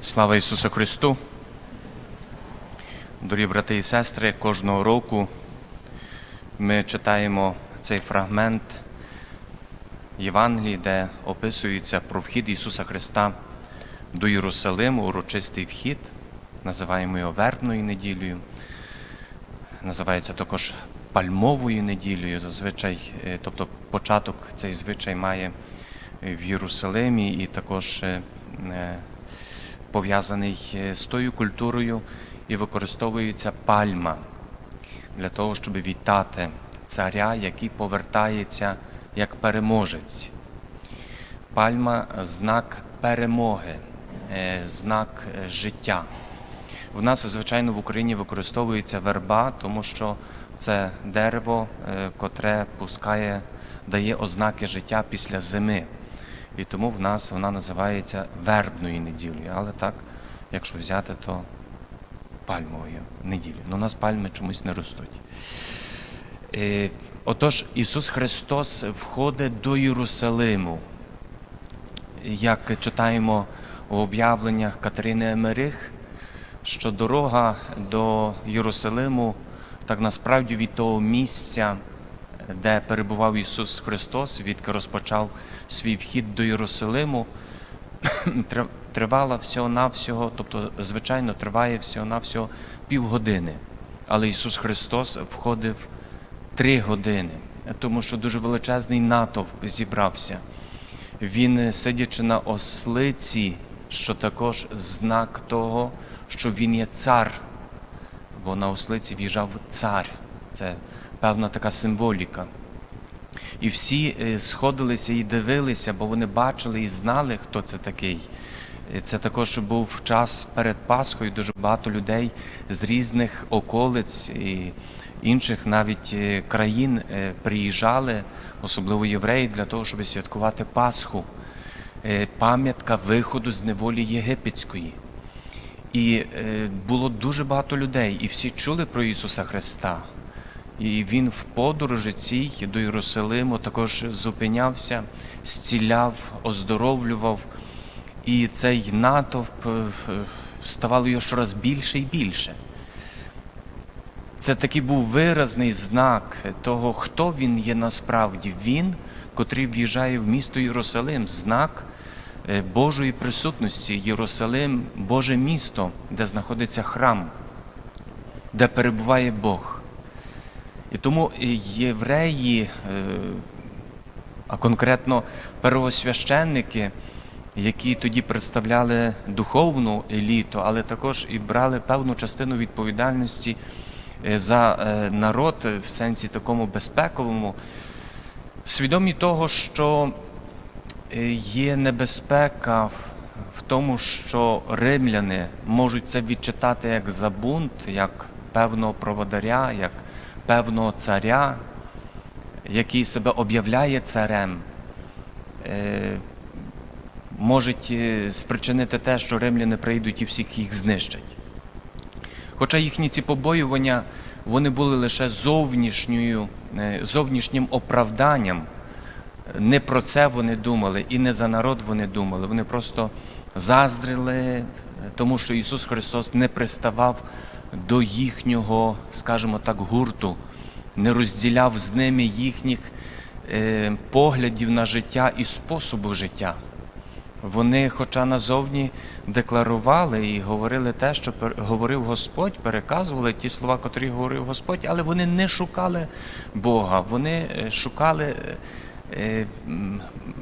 Слава Ісусу Христу! Дорогі брати і сестри, кожного року ми читаємо цей фрагмент Євангелії, де описується про вхід Ісуса Христа до Єрусалиму, урочистий вхід, називаємо його вербною неділею, називається також пальмовою неділею. Зазвичай, е, тобто початок цей звичай має в Єрусалимі і також е, е, пов'язаний е, з тою культурою і використовується пальма для того, щоб вітати царя, який повертається як переможець. Пальма знак перемоги, е, знак е, життя. В нас, звичайно, в Україні використовується верба, тому що це дерево, котре пускає, дає ознаки життя після зими. І тому в нас вона називається вербною неділею. Але так, якщо взяти, то пальмовою неділею. Ну, у нас пальми чомусь не ростуть. Е, Отож, Ісус Христос входить до Єрусалиму. Як читаємо у об'явленнях Катерини Емерих, що дорога до Єрусалиму, так насправді від того місця, де перебував Ісус Христос, відки розпочав свій вхід до Єрусалиму, тривала всього-навсього, тобто, звичайно, триває всього-навсього півгодини. Але Ісус Христос входив три години, тому що дуже величезний натовп зібрався. Він, сидячи на ослиці, що також знак того, що він є цар, бо на ослиці в'їжджав цар. Це певна така символіка. І всі е, сходилися і дивилися, бо вони бачили і знали, хто це такий. Е, Це також був час перед Пасхою. Дуже багато людей з різних околиць і інших навіть е, країн приїжджали, особливо євреї, для того, щоб святкувати Пасху, пам'ятка виходу з неволі єгипетської. І було дуже багато людей, і всі чули про Ісуса Христа. І Він в подорожі цій до Єрусалиму також зупинявся, зціляв, оздоровлював. І цей натовп е, ставало його щораз більше і більше. Це такий був виразний знак того, хто він є насправді. Він, котрий в'їжджає в місто Єрусалим, знак е, Божої присутності. Єрусалим Боже місто, де знаходиться храм, де перебуває Бог. І тому євреї, е, а конкретно первосвященники, які тоді представляли духовну еліту, але також і брали певну частину відповідальності е, за е, народ в сенсі такому безпековому, свідомі того, що є небезпека в тому, що римляни можуть це відчитати як за бунт, як певного проводаря, як певного царя, який себе об'являє царем, е, можуть е, спричинити те, що римляни прийдуть і всіх їх знищать. Хоча їхні ці побоювання вони були лише зовнішньою, е, зовнішнім оправданням. Не про це вони думали, і не за народ вони думали. Вони просто заздрили, тому що Ісус Христос не приставав до їхнього, скажімо так, гурту, не розділяв з ними їхніх е, поглядів на життя і способу життя. Вони, хоча назовні декларували і говорили те, що говорив Господь, переказували ті слова, котрі говорив Господь, але вони не шукали Бога, вони е, шукали, е,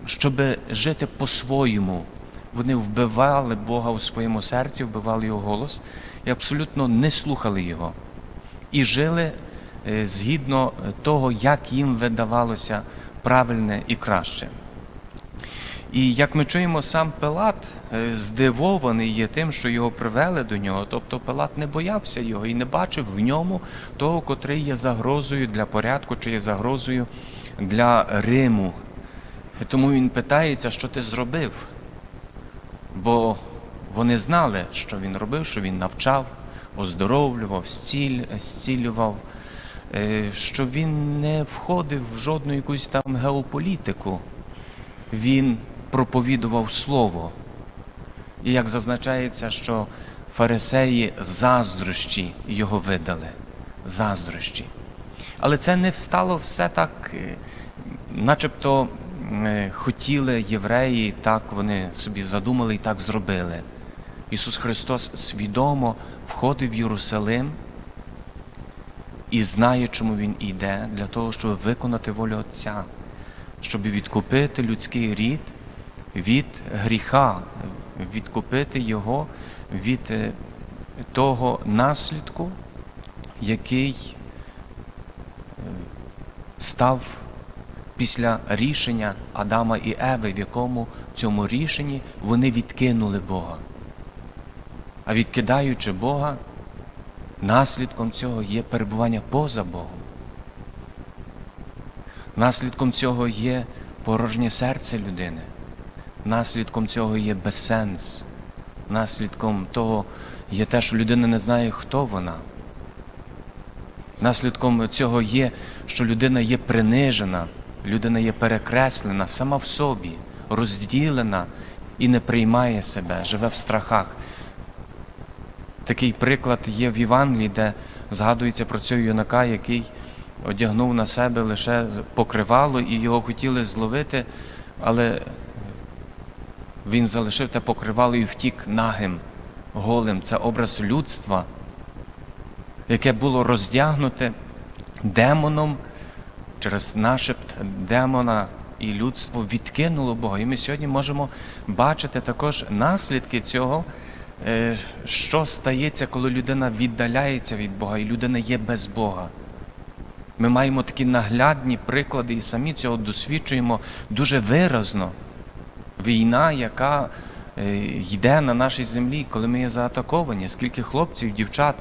щоб жити по-своєму. Вони вбивали Бога у своєму серці, вбивали його голос і абсолютно не слухали його. І жили е, згідно того, як їм видавалося правильне і краще. І як ми чуємо, сам Пилат е, здивований є тим, що його привели до нього. Тобто Пилат не боявся його і не бачив в ньому того, котрий є загрозою для порядку чи є загрозою для Риму. Тому він питається, що ти зробив. Бо вони знали, що він робив, що він навчав, оздоровлював, зціль, зцілював, е, що він не входив в жодну якусь там геополітику. Він проповідував слово. І як зазначається, що фарисеї заздрощі його видали. Заздрощі. Але це не встало все так, е, начебто е, хотіли євреї, так вони собі задумали і так зробили. Ісус Христос свідомо входив в Єрусалим і знає, чому Він йде, для того, щоб виконати волю Отця, щоб відкупити людський рід від гріха, відкупити його від е, того наслідку, який е, став після рішення Адама і Еви, в якому цьому рішенні вони відкинули Бога. А відкидаючи Бога, наслідком цього є перебування поза Богом. Наслідком цього є порожнє серце людини. Наслідком цього є безсенс. Наслідком того є те, що людина не знає, хто вона. Наслідком цього є, що людина є принижена, людина є перекреслена сама в собі, розділена і не приймає себе, живе в страхах. Такий приклад є в Євангелії, де згадується про цього юнака, який одягнув на себе лише покривало і його хотіли зловити, але він залишив те покривало і втік нагим, голим. Це образ людства, яке було роздягнуте демоном через нашепт демона. І людство відкинуло Бога. І ми сьогодні можемо бачити також наслідки цього, що стається, коли людина віддаляється від Бога, і людина є без Бога. Ми маємо такі наглядні приклади і самі цього досвідчуємо дуже виразно. Війна, яка е, йде на нашій землі, коли ми є заатаковані, скільки хлопців, дівчат,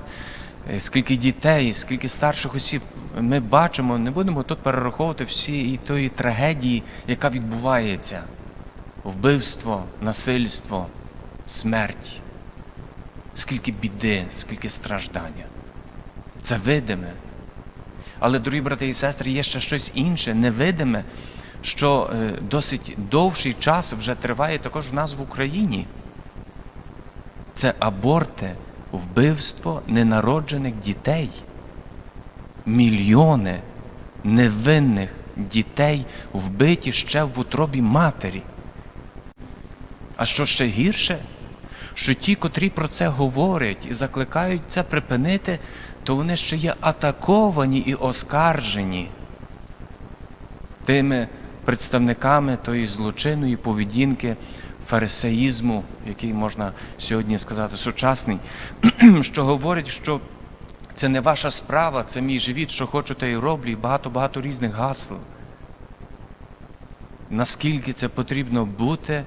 е, скільки дітей, скільки старших осіб. Ми бачимо, не будемо тут перераховувати всі і тої трагедії, яка відбувається: вбивство, насильство, смерть, скільки біди, скільки страждання. Це видиме. Але, дорогі брати і сестри, є ще щось інше, невидиме, що е, досить довший час вже триває також в нас в Україні. Це аборти, вбивство ненароджених дітей. Мільйони невинних дітей вбиті ще в утробі матері. А що ще гірше, що ті, котрі про це говорять і закликають це припинити, то вони ще є атаковані і оскаржені тими представниками тої злочинної поведінки фарисеїзму, який можна сьогодні сказати сучасний, що говорить, що це не ваша справа, це мій живіт, що хочу, те і роблю, і багато-багато різних гасел. Наскільки це потрібно бути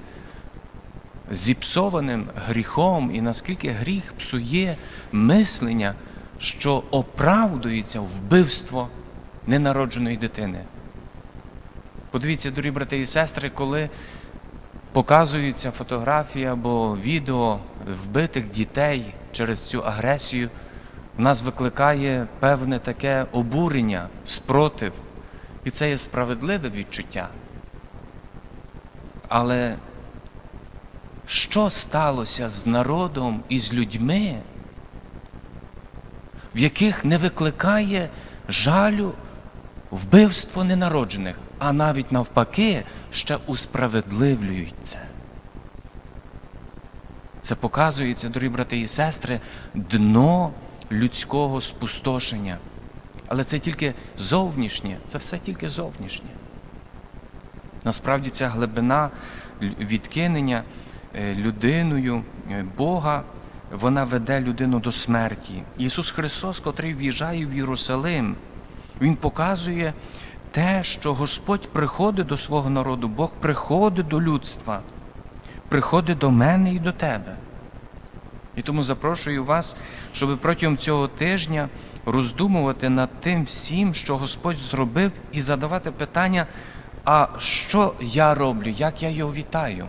зіпсованим гріхом, і наскільки гріх псує мислення, що оправдується вбивство ненародженої дитини. Подивіться, дорогі брати і сестри, коли показуються фотографії або відео вбитих дітей через цю агресію, в нас викликає певне таке обурення, спротив. І це є справедливе відчуття. Але що сталося з народом і з людьми, в яких не викликає жалю вбивство ненароджених, а навіть навпаки ще усправедливлюють це. Показується, дорогі брати і сестри, дно людського спустошення. Але це тільки зовнішнє, це все тільки зовнішнє. Насправді ця глибина відкинення людиною е, Бога, вона веде людину до смерті. Ісус Христос, котрий в'їжджає в Єрусалим, Він показує те, що Господь приходить до свого народу, Бог приходить до людства, приходить до мене і до тебе. І тому запрошую вас, щоб протягом цього тижня роздумувати над тим всім, що Господь зробив, і задавати питання, а що я роблю, як я його вітаю?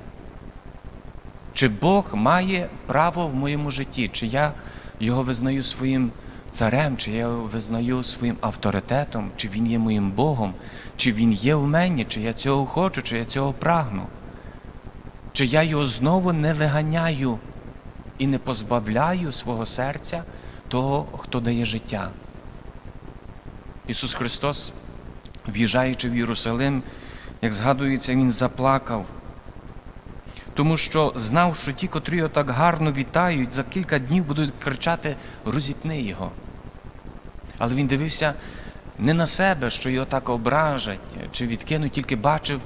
Чи Бог має право в моєму житті, чи я його визнаю своїм царем, чи я його визнаю своїм авторитетом, чи він є моїм Богом, чи він є в мені, чи я цього хочу, чи я цього прагну? Чи я його знову не виганяю і не позбавляю свого серця того, хто дає життя. Ісус Христос, в'їжджаючи в Єрусалим, як згадується, Він заплакав, тому що знав, що ті, котрі його так гарно вітають, за кілька днів будуть кричати розіпни його. Але він дивився не на себе, що його так ображать чи відкинуть, тільки бачив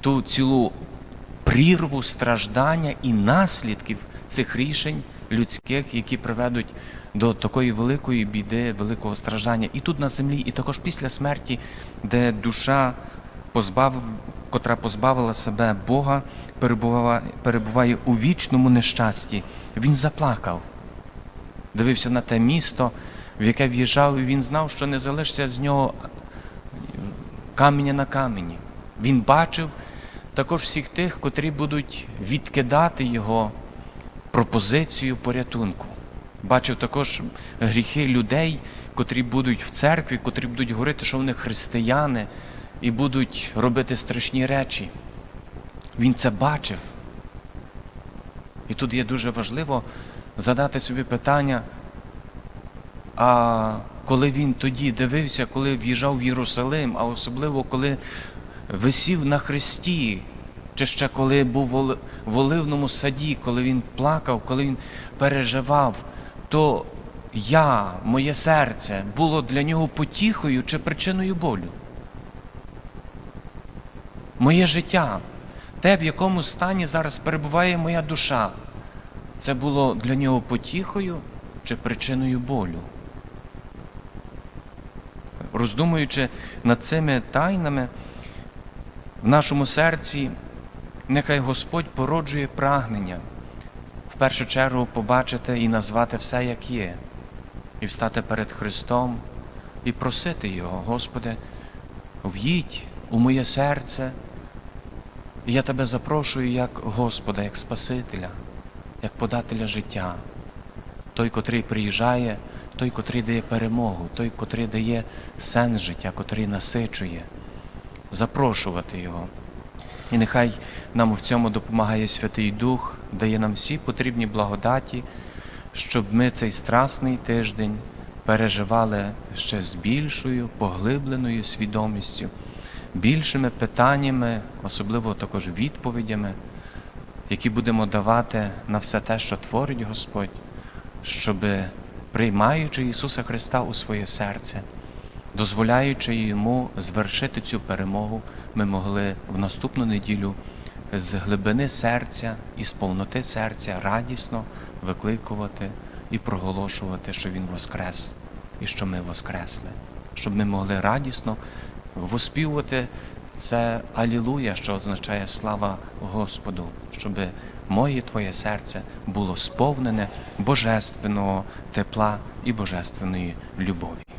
ту цілу прірву страждання і наслідків цих рішень людських, які приведуть до такої великої біди, великого страждання і тут на землі, і також після смерті, де душа, позбав, котра позбавила себе Бога, перебуває, перебуває у вічному нещасті. Він заплакав, дивився на те місто, в яке в'їжджав, і він знав, що не залишиться з нього каменя на камені. Він бачив також всіх тих, котрі будуть відкидати його пропозицію порятунку. Бачив також гріхи людей, котрі будуть в церкві, котрі будуть говорити, що вони християни, і будуть робити страшні речі. Він це бачив. І тут є дуже важливо задати собі питання, а коли він тоді дивився, коли в'їжджав в Єрусалим, а особливо коли висів на хресті, чи ще коли був в оли- оливному саді, коли він плакав, коли він переживав, то я, моє серце, було для нього потіхою чи причиною болю. Моє життя, те, в якому стані зараз перебуває моя душа, це було для нього потіхою чи причиною болю. Роздумуючи над цими тайнами, в нашому серці нехай Господь породжує прагнення в першу чергу побачити і назвати все, як є, і встати перед Христом і просити Його, Господи, в'їдь у моє серце, і я Тебе запрошую як Господа, як Спасителя, як подателя життя, той, котрий приїжджає, той, котрий дає перемогу, той, котрий дає сенс життя, котрий насичує, запрошувати Його. І нехай нам в цьому допомагає Святий Дух, дає нам всі потрібні благодаті, щоб ми цей страсний тиждень переживали ще з більшою поглибленою свідомістю, більшими питаннями, особливо також відповідями, які будемо давати на все те, що творить Господь, щоб приймаючи Ісуса Христа у своє серце, дозволяючи йому звершити цю перемогу, ми могли в наступну неділю з глибини серця і з повноти серця радісно викликувати і проголошувати, що Він воскрес і що ми воскресли, щоб ми могли радісно воспівувати це Алілуя, що означає слава Господу, щоб моє Твоє серце було сповнене божественного тепла і божественної любові.